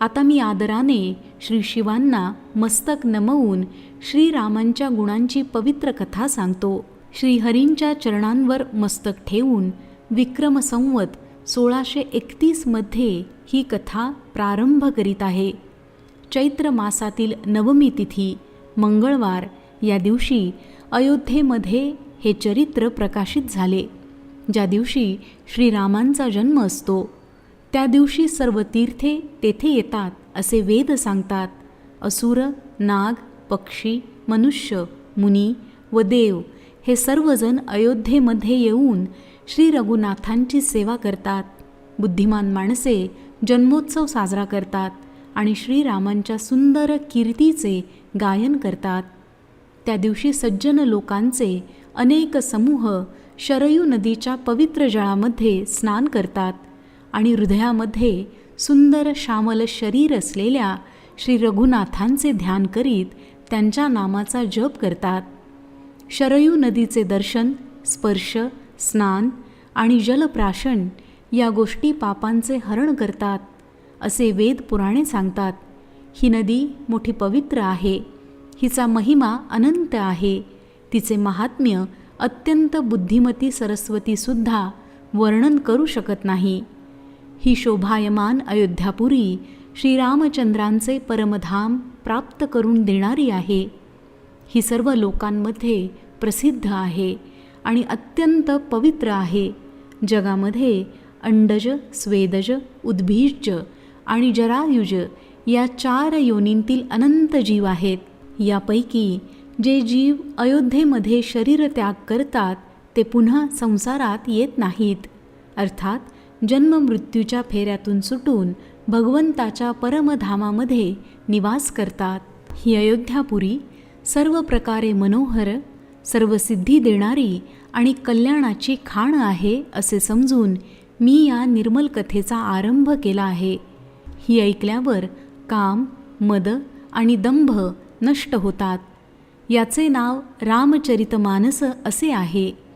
आता मी आदराने श्री शिवांना मस्तक नमवून श्रीरामांच्या गुणांची पवित्र कथा सांगतो. श्रीहरींच्या चरणांवर मस्तक ठेवून विक्रम संवत सोळाशे एकतीसमध्ये ही कथा प्रारंभ करीत आहे. चैत्र मासातील नवमी तिथी मंगळवार या दिवशी अयोध्येमध्ये हे चरित्र प्रकाशित झाले. ज्या दिवशी श्रीरामांचा जन्म असतो त्या दिवशी सर्व तीर्थे तेथे येतात असे वेद सांगतात. असुर नाग पक्षी मनुष्य मुनी व देव हे सर्वजण अयोध्येमध्ये येऊन श्री रघुनाथांची सेवा करतात. बुद्धिमान माणसे जन्मोत्सव साजरा करतात आणि श्रीरामांच्या सुंदर कीर्तीचे गायन करतात. त्या दिवशी सज्जन लोकांचे अनेक समूह शरयू नदीच्या पवित्र जळामध्ये स्नान करतात. आणि हृदयामध्ये सुंदर श्यामल शरीर असलेल्या श्री रघुनाथांचे ध्यान करीत त्यांच्या नामाचा जप करतात. शरयू नदीचे दर्शन स्पर्श स्नान आणि जलप्राशन या गोष्टी पापांचे हरण करतात असे वेद पुराणे सांगतात. ही नदी मोठी पवित्र आहे. हिचा महिमा अनंत आहे. तिचे महात्म्य अत्यंत बुद्धिमती सरस्वतीसुद्धा वर्णन करू शकत नाही. ही शोभायमान अयोध्यापुरी श्रीरामचंद्रांचे परमधाम प्राप्त करून देणारी आहे. ही सर्व लोकांमध्ये प्रसिद्ध आहे आणि अत्यंत पवित्र आहे. जगामध्ये अंडज स्वेदज उद्भिज आणि जरायुज या चार योनींतील अनंत जीव आहेत. यापैकी जे जीव अयोध्येमध्ये शरीर त्याग करतात ते पुन्हा संसारात येत नाहीत. अर्थात जन्ममृत्यूच्या फेऱ्यातून सुटून भगवंताच्या परमधामामध्ये निवास करतात. ही अयोध्यापुरी सर्व प्रकारे मनोहर सर्व सिद्धी देणारी आणि कल्याणाची खाण आहे असे समजून मी या निर्मल कथेचा आरंभ केला आहे. ही ऐकल्यावर काम मद आणि दंभ नष्ट होतात. याचे नाव रामचरितमानस असे आहे.